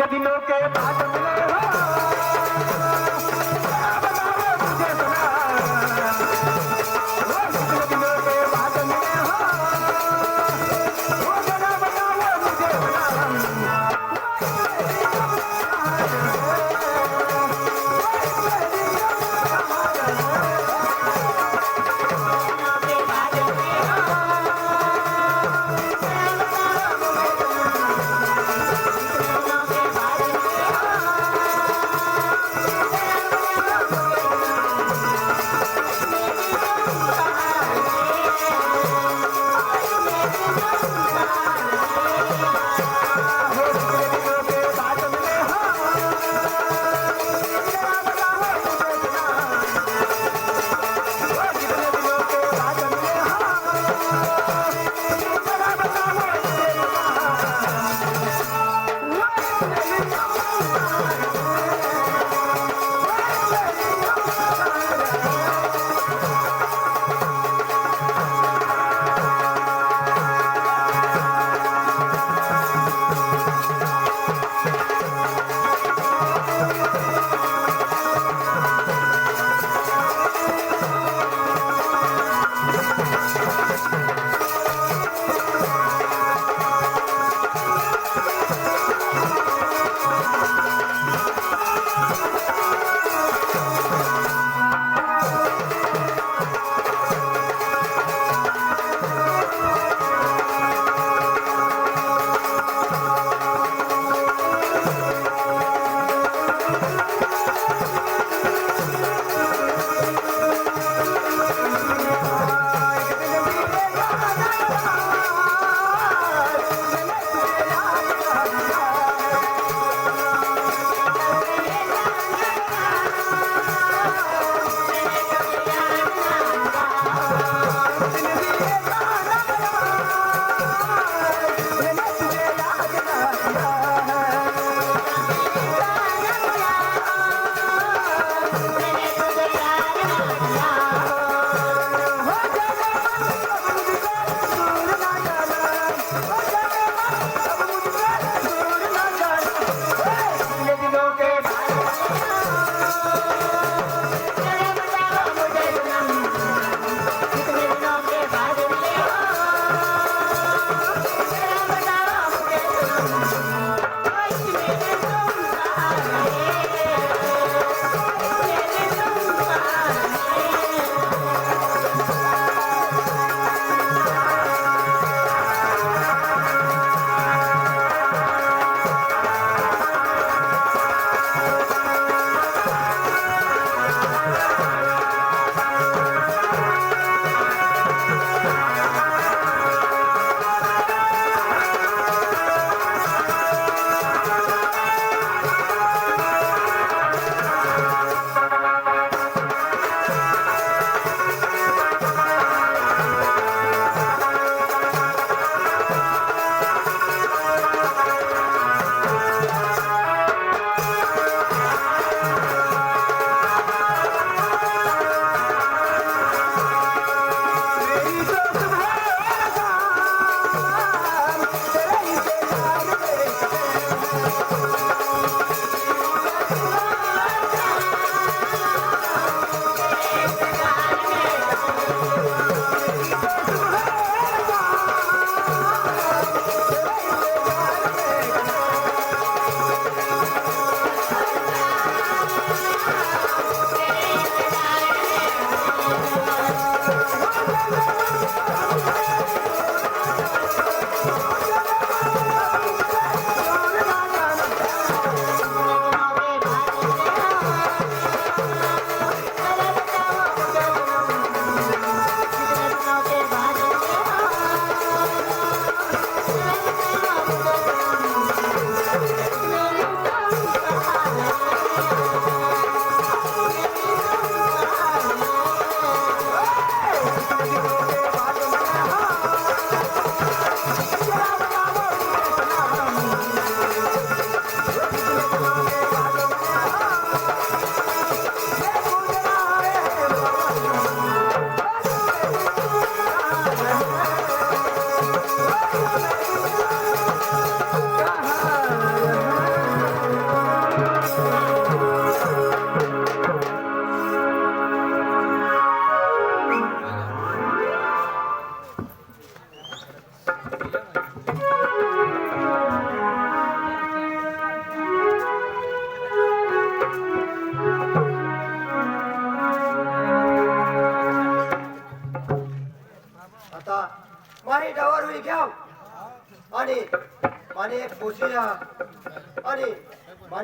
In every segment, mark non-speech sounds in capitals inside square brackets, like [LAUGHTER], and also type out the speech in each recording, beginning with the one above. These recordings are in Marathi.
جڏهن نوڪري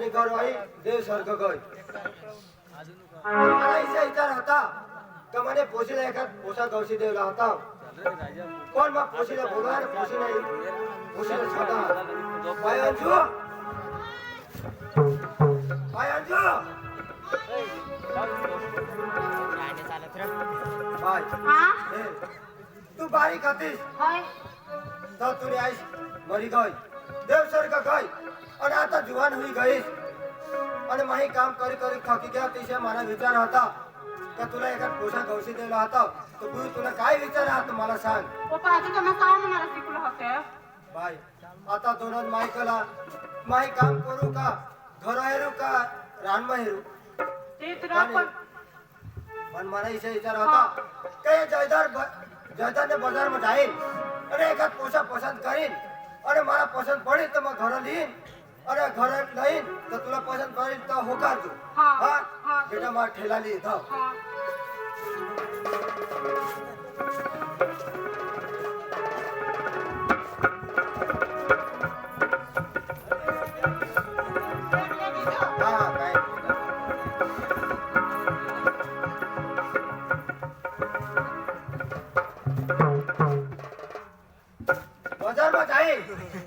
माने घर आई देव स्वर्ग गय मला इथे विचार होता का म्हणे पोशीला एखाद पोसा गवशी देवला होता कोण मग पोशीला बोलवा आणि पोशीला पोशीला छोटा बाय अंजू बाय अंजू बाय हा ए, तू बारीक होतीस होय तर तुने आईस मरी गई देव स्वर्ग गई आणि आता जुवान हुई गईस आणि माही काम करी करी थकी गया तिथे मला विचार होता का तुला एका पोषा गवशी दिला होता तर तू तुला काय विचार आहात मला सांग पप्पा आधी तर मग काय म्हणाला शिकलो होते बाय आता दोन माईकला माही काम करू का घर हेरू का रानमा हेरू ते तुला पण पण मला इथे विचार होता કે જયદાર જયદારને બજારમાં જઈન અને એકાદ પોશા પસંદ કરીને અને મારા પસંદ પડી તો મેં ઘરે લઈને અને ઘરે લઈને તો તુલા પસંદ કરીને તો હોકારજો હા, હા હા. બેટા મારા ઠેલા લઈ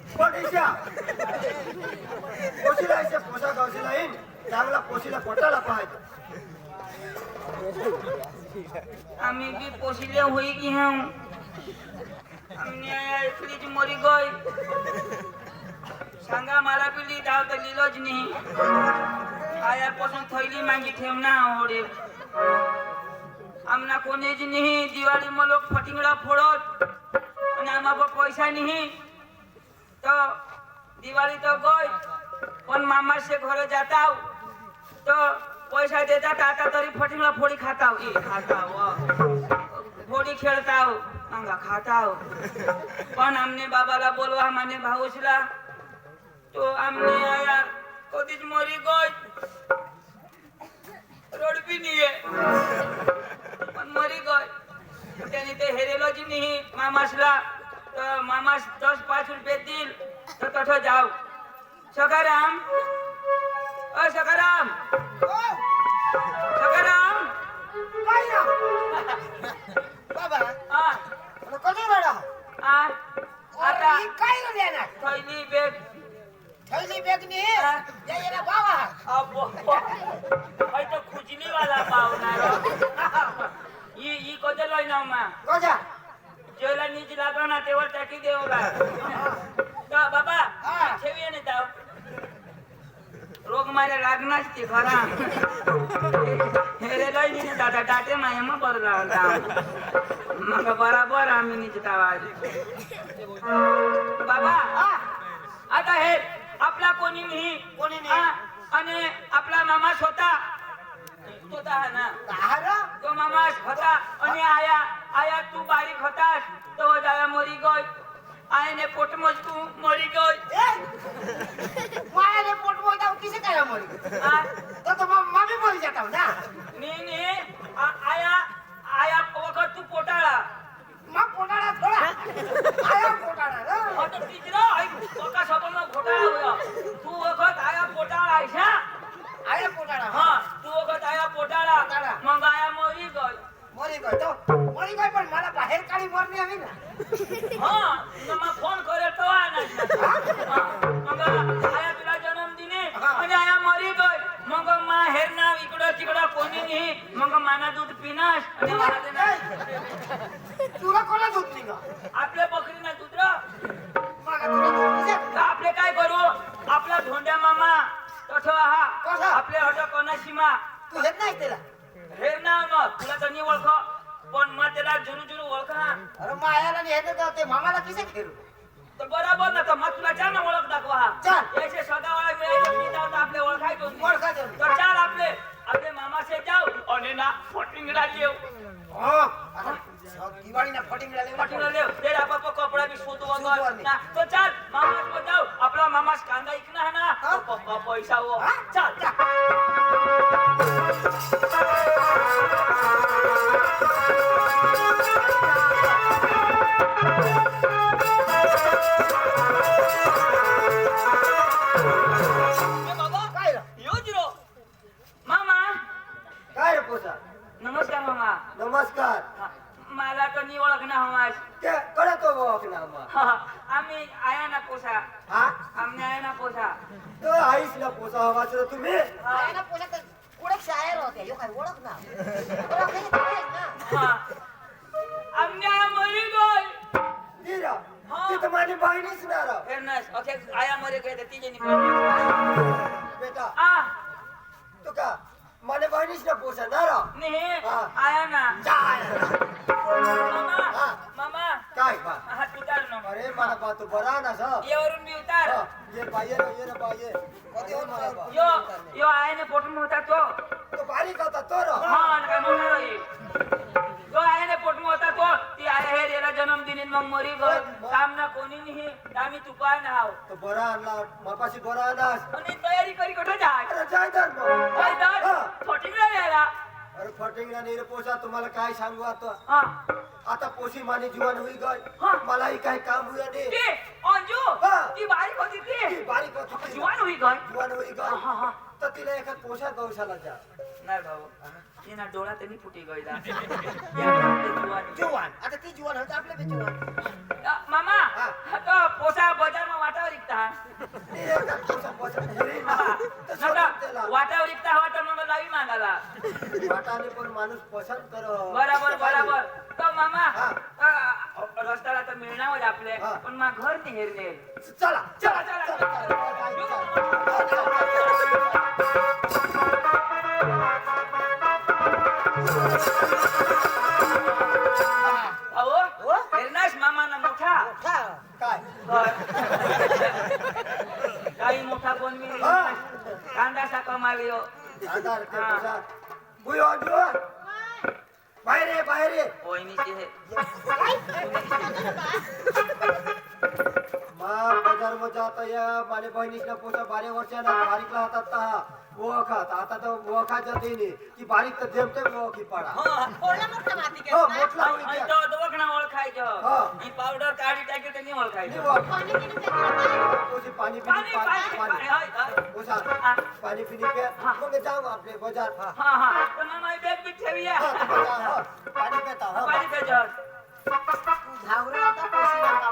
પડીશા પોશીલા છે પોશાક આવશે લઈને ચાંગલા પોશીલા પટાલા પાહાય आम्ही बी पोशिले होई की हम आम्ही इकलीच मरी गई सांगा मला बी ली धाव तर लिहिलोच नाही आयापासून थैली मागी ठेवना होडे आमना कोणीच नाही दिवाळी मग लोक फटिंगडा फोडत आणि आम्हाला पैसा नाही तर दिवाळी तर गय पण मामाचे घर जाताव तर पैसा देतात आता तरी फटिंगडा फोडी खाताव ए खाताव फोडी खेळताव अंगा खाताव पण आमने बाबाला बोलवा माने भाऊसला तो आमने आया कधीच मरी गय रडबी नाहीये पण मरी गय त्याने ते हेरेलो जी नाही मामासला तर मामास दस पाच रुपये देईल तर तसं जाऊ. सकाराम अ सकाराम सकाराम बाबा आ कधी रडा आ आता काय रे देणार थैली बेग थैली बेगनी हा. या येना बाबा अबो. हय तो खुजली वाला पावणार ई ई कोते लय ना मा? जेवला नीच लागो ना तेव्हा टाकी देवला तो बाबा हा. ठेवी ने जाव. रोग मारे लागणार ते खरा. हे रे लय नी दादा टाटे माय मग बरं लागला मग बराबर आम्ही नीच आवाज. बाबा आता हे आपला कोणी नाही. कोणी नाही. हा, आणि आपला मामा स्वतः. स्वतः आहे ना. हार तो मामा होता आणि आया आया तू बारीक होतास. तो दादा मरी गय आयने पोट तू मरी गय मायाने पोट मोजाव किसे काय मरी आ, तो तो मग मामी मरी जाताव ना नी नी आ- आया आया वखत तू पोटाळा मग पोटाळा थोडा आया पोटाळा रे आता तिजरा ऐक वका सबन घोटाळा होया तू वखत आया पोटाळा आहेस हा आया पोटाळा हा तू वखत आया पोटाळा पोटाळा. मग आया मरी गय मरी गय तो मरी गय पण मला बाहेर काढी मरणी हवी ना. हा मग फोन करे तो मग आया तुला जन्म दिने आणि आया मरी गय मग मा हेरना इकडं तिकडं कोणी नाही. मग माना दूध आणि मला देणार. तुला कोणा दूध निघा आपल्या बकरीना दूध र. तुला आपले काय करू? आपला धोंड्या मामा तसं हा कसा? आपले हट कोणाशीमा तू हेच नाही त्याला. हेरना न तुला तर नाही ओळख. पण मग त्याला जुरू जुरू ओळखा. अरे मायाला नाही हे ते मामाला किसे खेळू तर बरोबर ना तर मग तुला छान ओळख दाखवा. चल. याचे सदावाळा मिळायचे मी जाऊ आपले ओळखायचो. ओळखायचो. तर चाल आपले. आपले मामासे जाऊ. आणि ना फटिंगडा हा. ते आपण कपडा बी शोधू शोधू वगैरे आणि. ना तो चाल. मामास को जाऊ. आपला मामास कांदा इकना है? ना हा? तो ओळख शायर होते. ह्यो काय ओळख ना. ओळख हे तेच ना. हा. आम्ही आया मरी गई दिरा हा. ती तर माझी बहिणीच ना राव. फेरनस ओके आया मरे तर तिचे निकल बेटा आ तू का? माझ्या बहिणीच ना पोसा ना राव? नाही. हा. आया ना. काय मामा. मामा. काय बा हात उतार ना अरे मला बा तू बरा ना सा. यावरून मी उतार. हा, ये ना ना. यो यो आयाने पोटून होता तो. तो बारीक होता तो हा काय मोठा राही तो आयाने पोटून होता तो. ती आया हे रेला जन्मदिनी मग मरी गय काम ना कोणी नाही आम्ही तुपाय ना हाव तो बरा आणला मापाशी बरा आणलास आणि तयारी करी कुठे जाय? अरे जाय तर मग. काय तर. हा. छोटिंगला यायला अरे फटिंगला नाही रे पोसा तुम्हाला काय सांगू आता? हा. आता पोशी माने जीवन होई हा. गय मलाही काही काम नाही ती अंजू? हा. ती बारीक होती ती. बारीक होती. जीवान होई गय जीवन होई हा, हा, हा. गय तर तिला एका पोशा गौशाला जा नाही भाऊ तिना डोळा त्यांनी फुटी गयला जीवान. जुवान. आता ती जुवान होत आपल्या बी जुवान. अ, मामा हा. तो पोसा बजारमा वाटावर विकता ती नका. वाटावर विकता हवा तर मग लावी मागाला. वाटाने पण माणूस पसंत कर. बरोबर बरोबर. तो मामा हा. अ, रस्त्याला तर मिळणार आपले हा. पण मग घर नाही हेरले चला चला, चला. अहो कांदा सा कमालियो आधार ते हा. पोशा बुयो हे मध्ये आता या माझ्या बहिणीच्या पोचा बारे वर्षाला बारीकला हातात ता ओळखात आता तर ओळखाच्या देणे की बारीक तर जेमते ओळखी पाडा. थोडा मोठा माती हो ओळखायचं. हा. पावडर काढी टाकी त्यांनी नाही ओळखायचं ओळख. पाणी पाणी पाणी पिणी पाणी. पाणी पाणी हाय, हाय. पोसा. पाणी पिणी पे. मग जाऊ आपले बाजार. हा हा. हा. पण मामा बॅग बी ठेवूया हा, तू बाजार, हा. पाणी पेता हा पाणी प्यायचं झावरे आता पोशीला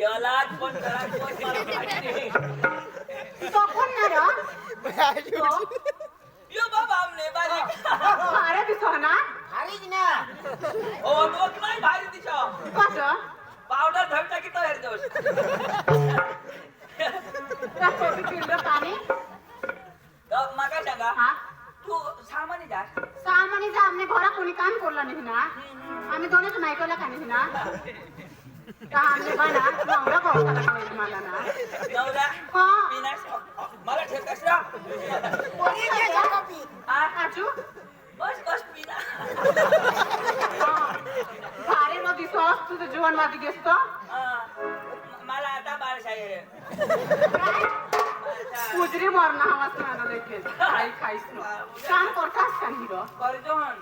यालाच पण करा पण मला माहिती नाही. तो कोण ना रे? यो बाबा आमने बारीक. अरे ना. नाही भारी दिसो कसं? पावडर धरता की तयार छोटी पिंड पाणी? माका सांगा हा? तू सामानी जा. सामानी जा आमने घरा कोणी काम करला नाही ना. आम्ही दोनच मायकोला का नाही ना. मला ना नवरा हा पिनास मला ठेवतास ना कोणी घ्यायचा कॉपी हा आजू बस बस पिना भारी न दिसोस तुझं जीवन वादी घेतो हा. म- मला आता बारशाही आहे उजरी मरण हवाच ना लेखे काही खाईस न काम करतास का हिरो करजोन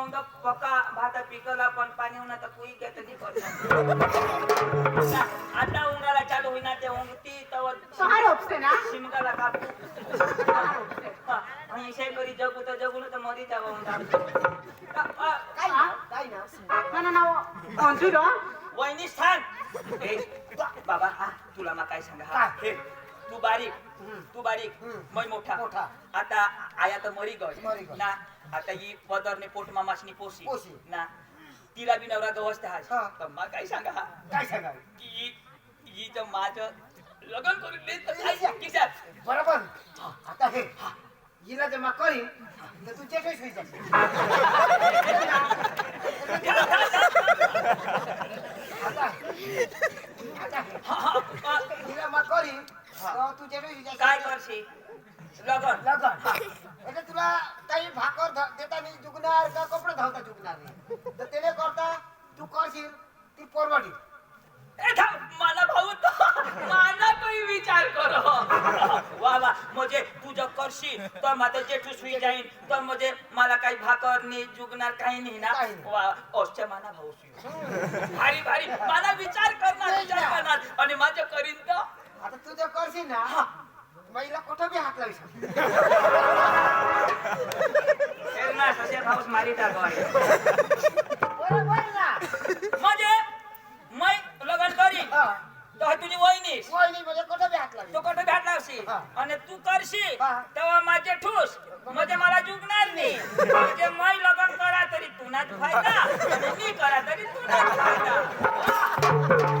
औंदा पका भाता पिकला पण पाणी होणार तर कुई घेत नाही करतो आता उंगाला चालू होईना ते उंगती तवर शिमगाला कापू सहार उपसे हा, आणि इशे करी जगू तर जगू तर मरी जावं उंगा वहिनी बाबा तुला मा काय सांगा? तू बारीक. तू बारीक मै मोठा. मोठा. आता आया तर मरी गय मरी गय. ना आता ही पदरने पोट मामासनी पोसी. पोसी. ना तिला बी नवरा गवसते हा. हा. तर मा काय सांगा? हा काय सांगा? की ही तर माझं लग्न करून देत तर काय? किशात बरोबर. आता हे हिला जमा करी तर तू चेकच होई जाशील आता आता हे हा, हा, हा. हिला मा काही म्हणजे भाकर देता कपडे धावता तू करशील ती परवडी. विचार कर. वा वा म्हणजे तुझं करशील तर माझं जेठू सुई जाईन. तर म्हणजे मला काही भाकर नाही जुगणार काही नाही नाही. वा औषध माना भाऊ भारी भारी. मला विचार करणार विचार करणार. आणि माझं करीन तर? आता तू जर करशील ना महिला कुठं बी हात लावू मारी बरोबर ना. म्हणजे मै लगन करीन. हा. तर तुझी वहिनीस वहिनी म्हणजे कुठं बी हात लावू तो कुठे भेट लावशील? हा. आणि तू करशील हा. तेव्हा माझे ठूस. म्हणजे मला जुगणार नाही. म्हणजे मै लग्न करा तरी तुनाच फायदा. आणि मी करा तरी तुनाच फायदा.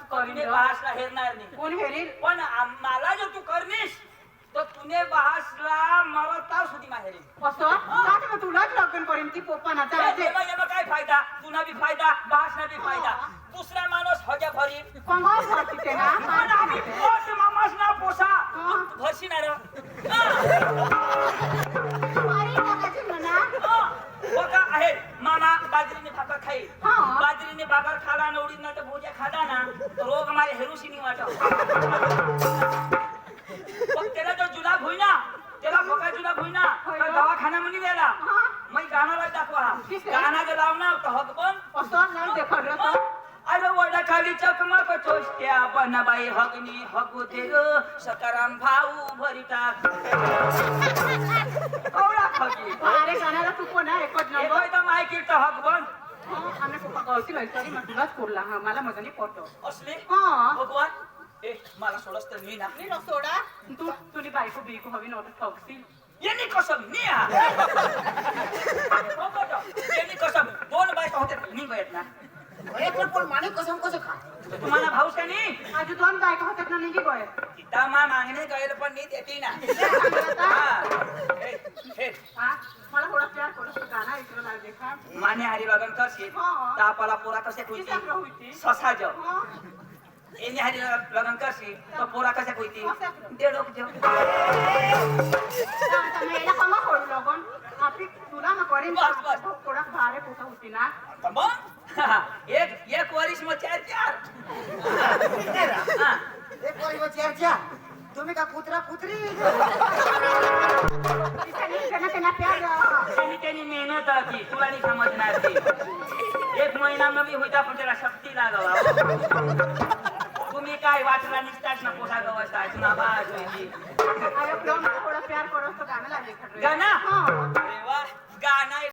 तुने. बहासला हेरणार नाही. कोण हेरील? पण मला जर तू करनीस तर तुने बहासला मरता सुधी माहेरी असं? का तर मग तुलाच लग्न करीन? ती हे बघ, हे बघ, काय फायदा तुना बी फायदा बहासना बी फायदा. दुसरा माणूस हजा भरी. कंगाल भरती ते ना पण आम्ही पोस मामास ना पोसा. हा. भरशी ना रे. बाजरीने भाकर खाईल हा. बाजरीने भाकर खाला ना उडीद ना तर भोज्या खाला ना रोग मारे हेरुशी नाही वाटत. मग त्याला जर जुलाब होईना त्याला भोका जुलाब होईना होय तर ना. दवाखाना गेला हा. मग गाणाला दाखवा. गाणा जर लावणार तर हक पण अरे वडा खाली चकमक चोष्ट्या पण बाई हगनी हगू दे ग. सकाराम भाऊ भरी टाक [LAUGHS] कवडा खगी अरे गाण्याला तू कोण आहे? एकच नंबर. नाही तरी मग तुलाच कोरला हा मला मजा नाही पडतो असले? हा. भगवान? ए मला सोडस तर मी ना. मी सोडा. तू तुझी बायको बिको हवी नव्हतं ठोकशील. यांनी कसम मी हा. [LAUGHS] हो बघ, यांनी कसम दोन बायका होते मी ना. हे पण माने कसम कसं खा? तुम्हाला भाऊस का नाही? आजू दोन बायका होत्यात ना नाही गोय तिथं मा मागणे गयल पण नाही देते ना. आता हा. हे, हे. हा? मला थोडा प्यार थोडस गाणं ऐकलं लागले का? माने हरी लगन करशील हा. तापाला पोरा कसे ती सांगा होती. होती ससा जो हा. एने हरी लगन करशील तर पोरा कसे होती कशा? कमा करू लगन. आपली तुला ना करीन बस, बस. थोडा भारे कुठं होती ना? मग? [LAUGHS] एक एक वरिस मग चार चार. [LAUGHS] हा. एक पोरी चार चार. तुम्ही का कुत्रा कुत्री? तिच्याने त्यांना त्यांना प्यार त्यांनी त्यांनी मेहनत की तुला नाही समजणार ते. एक महिना नवी होता पण त्याला शक्ती लागावा. तुम्ही काय वाचला निघताच ना प्यार करू असं गाणं अरे वा गाणं